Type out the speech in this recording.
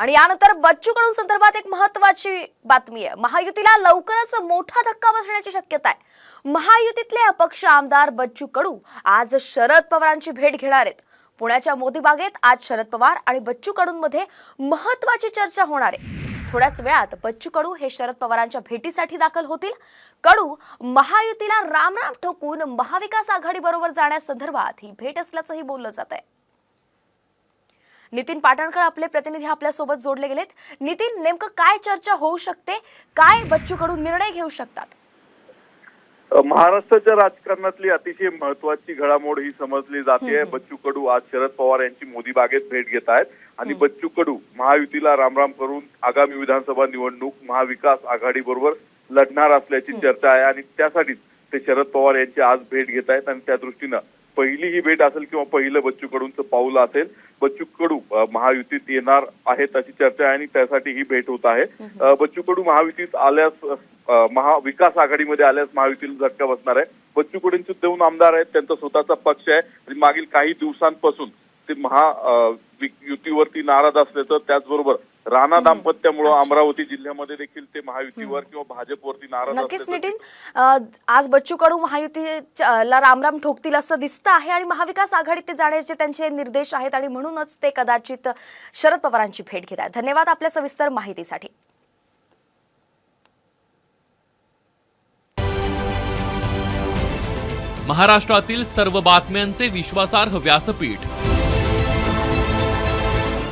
आणि यानंतर बच्चू कडू संदर्भात एक महत्वाची बातमी आहे. महायुतीला लवकरच मोठा धक्का बसण्याची शक्यता आहे. महायुतीतले अपक्ष आमदार बच्चू कडू आज शरद पवारांची भेट घेणार आहेत. पुण्याच्या मोदी बागेत आज शरद पवार आणि बच्चू कडूंमध्ये महत्वाची चर्चा होणार आहे. थोड्याच वेळात बच्चू कडू हे शरद पवारांच्या भेटीसाठी दाखल होतील. कडू महायुतीला रामराम ठोकून महाविकास आघाडी बरोबर जाण्यासंदर्भात ही भेट असल्याचंही बोललं जात आहे नितीन पाटणकर आपले प्रतिनिधी आपल्यासोबत जोडले गेलेत. नितीन नेमकं काय चर्चा होऊ शकते? काय बच्चू कडू निर्णय घेऊ शकतात? महाराष्ट्राच्या राजकारणातली अतिशय महत्वाची घडामोड ही समजली जाते. बच्चू कडू आज शरद पवार यांची मोदी बागेत भेट घेत आहेत. आणि बच्चू कडू महायुतीला रामराम करून आगामी विधानसभा निवडणूक महाविकास आघाडी बरोबर लढणार असल्याची चर्चा आहे. आणि त्यासाठीच ते शरद पवार यांची आज भेट घेत आहेत. आणि त्या दृष्टीनं पहिली ही भेट असेल किंवा पहिलं बच्चू कडूंचं पाऊल असेल बच्चू कडू महायुतीत येणार आहेत अशी चर्चा आहे आणि त्यासाठी ही भेट होत आहे. बच्चू कडू महायुतीत आल्यास महाविकास आघाडीमध्ये आल्यास महायुतीला झटका बसणार आहे. बच्चू कडूंचे दोन आमदार आहेत त्यांचा स्वतःचा पक्ष आहे. आणि मागील काही दिवसांपासून ते महा युतीवरती नाराज असल्याचं त्याचबरोबर राणा दाम्पत्यामुळं अमरावती जिल्ह्यामध्ये देखील ते महायुतीवर किंवा भाजपवरती नाराज नक्कीच नितीन. आज बच्चू कडू महायुतीला रामराम ठोकतील असं दिसतं आहे आणि महाविकास आघाडीत ते जाण्याचे त्यांचे निर्देश आहेत आणि म्हणूनच ते कदाचित शरद पवारांची भेट घेत आहेत. धन्यवाद आपल्या सविस्तर माहितीसाठी. महाराष्ट्रातील सर्व बातम्यांचे विश्वासार्ह व्यासपीठ.